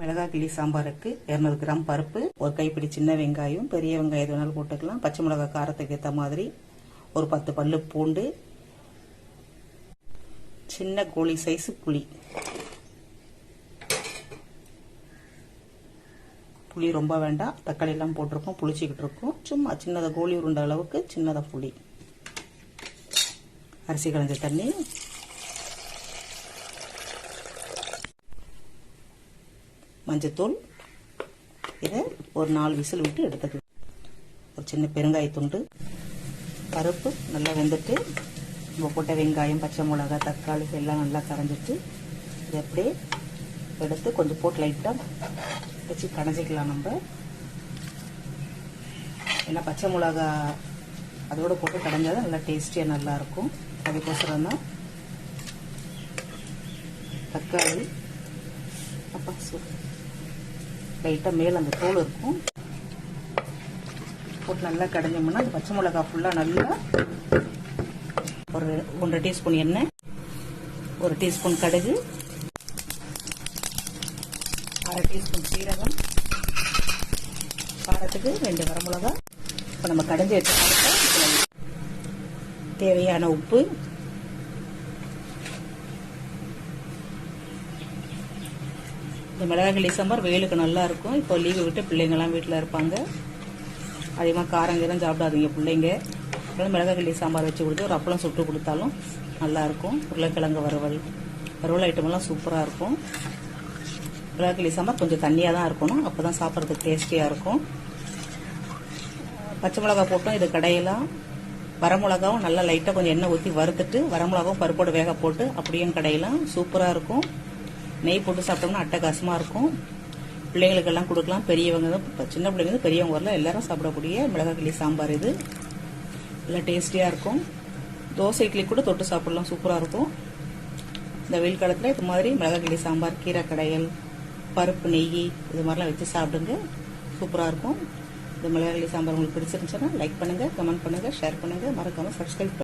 மிளகாய் கிளி சாம்பாருக்கு இரநூறு கிராம் பருப்பு ஒரு கைப்பிடி சின்ன வெங்காயம் பெரிய வெங்காயம் எது வேணாலும் போட்டுக்கலாம். பச்சை மிளகாய் காரத்துக்கு ஏற்ற மாதிரி ஒரு பத்து பல்லு பூண்டு சின்ன கோழி சைஸ் புளி. புளி ரொம்ப வேண்டாம். தக்காளி எல்லாம் போட்டிருக்கோம் புளிச்சிக்கிட்டு இருக்கோம். சும்மா சின்னதை கோழி உருண்ட அளவுக்கு சின்னதாக புளி. அரிசி களைஞ்ச தண்ணி மஞ்சத்தூள். இதை ஒரு நாலு விசில் விட்டு எடுத்துக்கலாம் ஒரு சின்ன பெருங்காயத்துண்டு பருப்பு நல்லா வெந்துட்டு நம்ம போட்ட வெங்காயம் பச்சை மிளகா தக்காளி எல்லாம் நல்லா கரைஞ்சிட்டு இதை அப்படியே எடுத்து கொஞ்சம் போட்டு லைட்டாக வச்சு கடைஞ்சிக்கலாம் நம்ம. ஏன்னா பச்சை மிளகா அதோட போட்டு கடைஞ்சாதான் நல்லா டேஸ்டியாக நல்லாயிருக்கும் அதுக்கோசரம் தான் தக்காளி அப்பா சூப்பர் லைட்டாக மேலே அந்த தோல் இருக்கும். போட்டு நல்லா கடைஞ்சோம்னா அந்த பச்சை மிளகா ஃபுல்லாக நல்லா ஒரு ஒன்றரை டீஸ்பூன் எண்ணெய் ஒரு டீஸ்பூன் கடுகு அரை டீஸ்பூன் சீரகம் காரத்துக்கு ரெண்டு வரமிளகா. இப்போ நம்ம கடைஞ்சி வச்ச காரத்தை தேவையான உப்பு இந்த மிளகாய் சாம்பார் வெயிலுக்கு நல்லா இருக்கும் இப்போ லீவு விட்டு பிள்ளைங்கள்லாம் வீட்டில் இருப்பாங்க. அதிகமாக காரங்கீரம் சாப்பிடாதீங்க பிள்ளைங்க. அப்புறம் மிளகாய் சாம்பார் வச்சு கொடுத்து ஒரு அப்பளம் சுட்டு கொடுத்தாலும் நல்லாயிருக்கும். உருளைக்கிழங்கு வறுவல். வறுவல் ஐட்டமெல்லாம் சூப்பராக இருக்கும். மிளகாய் சாம்பார் கொஞ்சம் தண்ணியாக தான் இருக்கணும். அப்போ தான் சாப்பிட்றதுக்கு டேஸ்டியாக இருக்கும். பச்சை மிளகா போட்டோம் இது கடையெல்லாம். வரமிளகாவும் நல்லா லைட்டாக கொஞ்சம் எண்ணெய் ஊற்றி வறுத்துட்டு வரமிளகாவும் பருப்போடு வேக போட்டு அப்படியும் கடையெல்லாம் சூப்பராக இருக்கும். நெய் போட்டு சாப்பிட்டோம்னா அட்டகாசமாக இருக்கும். பிள்ளைங்களுக்கெல்லாம் கொடுக்கலாம். பெரியவங்க தான் சின்ன பிள்ளைங்க பெரியவங்க வரல எல்லாரும் சாப்பிடக்கூடிய மிளகாய் கிளி சாம்பார் இது. நல்லா டேஸ்டியாக இருக்கும். தோசை இட்லி கூட தொட்டு சாப்பிடலாம். சூப்பராக இருக்கும். இந்த வெயில் காலத்தில் இது மாதிரி மிளகாய் கிளி சாம்பார் கீரை கடையல் பருப்பு நெய் இது மாதிரிலாம் வச்சு சாப்பிடுங்க. சூப்பராக இருக்கும். இந்த மிளகாய் கிளி சாம்பார் உங்களுக்கு பிடிச்சிருந்துச்சுன்னா லைக் பண்ணுங்கள் கமெண்ட் பண்ணுங்கள் ஷேர் பண்ணுங்கள் மறக்காமல் சப்ஸ்கிரைப்